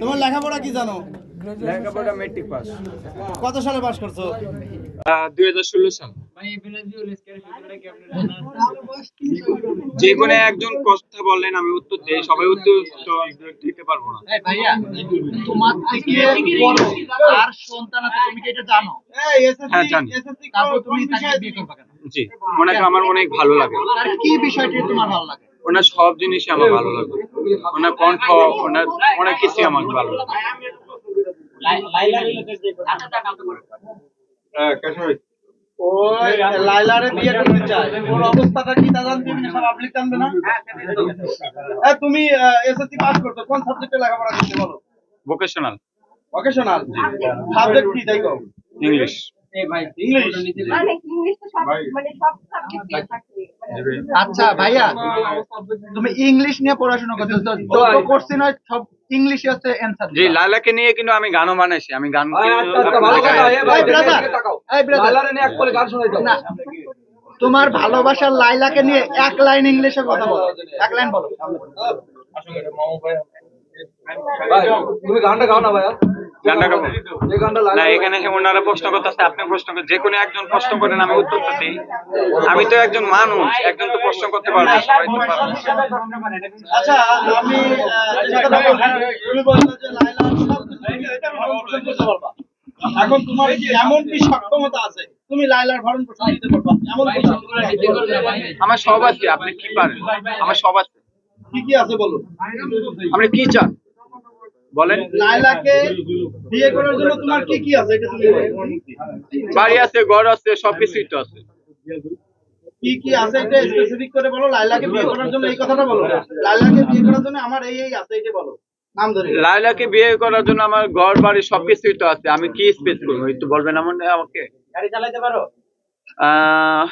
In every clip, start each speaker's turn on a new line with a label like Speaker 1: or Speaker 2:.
Speaker 1: তোমার লেখাপড়া কি জানো?
Speaker 2: লেখাপড়া মেট্রিক পাস
Speaker 1: কত সালে পাস করছ?
Speaker 2: দুই হাজার ষোলো সাল। যে কোনো একজন কথা বললেন আমি উত্তর দিই। সবাই উত্তর দিতে পারব না।
Speaker 3: ভাইয়া তোমার থেকে বড় আর সন্তান আছে তুমি কি এটা জানো?
Speaker 2: হ্যাঁ, জানি।
Speaker 3: তারপর তুমি তাকে বিয়ে করবে কেন?
Speaker 2: জি ওনাকে আমার অনেক ভালো লাগে।
Speaker 3: তার কি বিষয়টি তোমার ভালো লাগে?
Speaker 2: ওনার সব জিনিসই আমার ভালো লাগে। ওনার কণ্ঠ ওনার অনেক কিছুই আমার ভালো লাগে।
Speaker 1: ও লাইলারে বিয়ে করতে চায় ওর অবস্থাটা কি? তা জানতে তুমি সব পাবলিক জানবে না? এ, তুমি এসএসসি পাস করছ। কোন সাবজেক্টে লেখাপড়া করতে বলো?
Speaker 2: ভোকেশনাল
Speaker 1: ভোকেশনাল সাবজেক্ট কি কও?
Speaker 2: ইংলিশ
Speaker 1: ইংলিশ
Speaker 4: অনেক ইংলিশ তো সব মানে সব সাবজেক্টে থাকে। মানে
Speaker 3: আচ্ছা ভাইয়া তুমি ইংলিশ নিয়ে পড়াশোনা করছ তো যত কোশ্চেন হয় সব ইংলিশে হচ্ছে অ্যানসার
Speaker 2: জি লালাকে নিয়ে কিন্তু আমি গানও বানাইছি আমি গান
Speaker 5: আয়, ভালো কথা, ভাই,
Speaker 3: এই brother, এই brother।
Speaker 5: লালারে নিয়ে এক করে গান শোনাই দাও।
Speaker 3: না তোমার ভালোবাসার লাইলাকে নিয়ে এক লাইন ইংলিশে কথা বলো। এক লাইন বলো।
Speaker 5: ভাই, তুমি গানটা গাও না ভাইয়া।
Speaker 2: না এখানে ওনারা প্রশ্ন করতেছে আপনি প্রশ্ন করেন যে কোনো একজন প্রশ্ন করেন আমি উত্তর দিই। আমি তো একজন মানুষ একজন তো প্রশ্ন করতে পারবে না, সবাই তো পারবে।
Speaker 1: আচ্ছা আমি তুমি বলছো যে লাইলা সব এখন তোমার এমন কি সক্ষমতা আছে তুমি লাইলার ভরণ পোষণ দিতে পারবা। এমন কি সক্ষমতা আছে?
Speaker 2: আমার সব আছে আপনি কি পারেন? আমার সব আছে।
Speaker 1: কি কি আছে বলো?
Speaker 2: আপনি কি চান বলেন।
Speaker 1: লাইলাকে বিয়ে করার জন্য তোমার কি কি আছে? এটা তুমি বলো।
Speaker 2: বাড়ি আছে ঘর আছে সবকিছুই তো আছে।
Speaker 1: কি কি আছে এটা স্পেসিফিক করে বলো? লাইলাকে বিয়ে করার জন্য এই কথাটা বলো। লাইলাকে বিয়ে করার জন্য আমার এই এই আছে এটা বলো।
Speaker 2: লাইলাকে বিয়ে করার জন্য আমার ঘর বাড়ি সবকিছুই তো আছে। আমি কি স্পেস করব? একটু বলবেন আমার আমাকে?
Speaker 1: গাড়ি চালাতে পারো?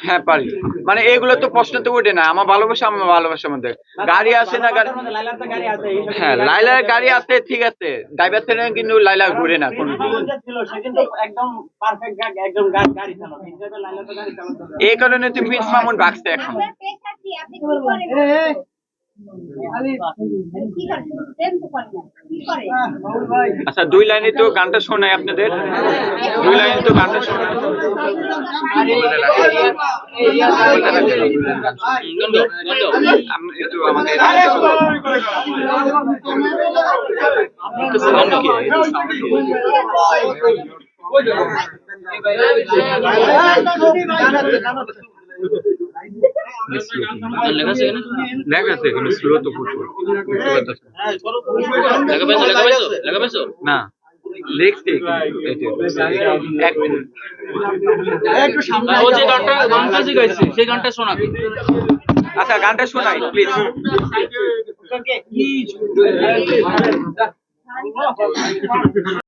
Speaker 2: হ্যাঁ পারি। মানে এগুলো তো প্রশ্ন তো উঠে না। আমার ভালোবাসা আমার ভালোবাসার মধ্যে। গাড়ি আছে না গাড়ি? হ্যাঁ লাইলার গাড়ি আছে ঠিক আছে। ড্রাইভার ছেলে কিন্তু লাইলা ঘুরে না কোনো এই কারণে তুমি মিস মামুন বাঁচতে এখন। আচ্ছা দুই লাইনে তো গানটা শোনাই আপনাদের দুই লাইনে তো গানটা আপনি লেখা আছে এখানে? স্লো তো প্রচুর।
Speaker 6: ও যে গানটা গানটা যে গাইছে সেই গানটা শোনাবে
Speaker 2: আচ্ছা গানটা শোনাই প্লিজ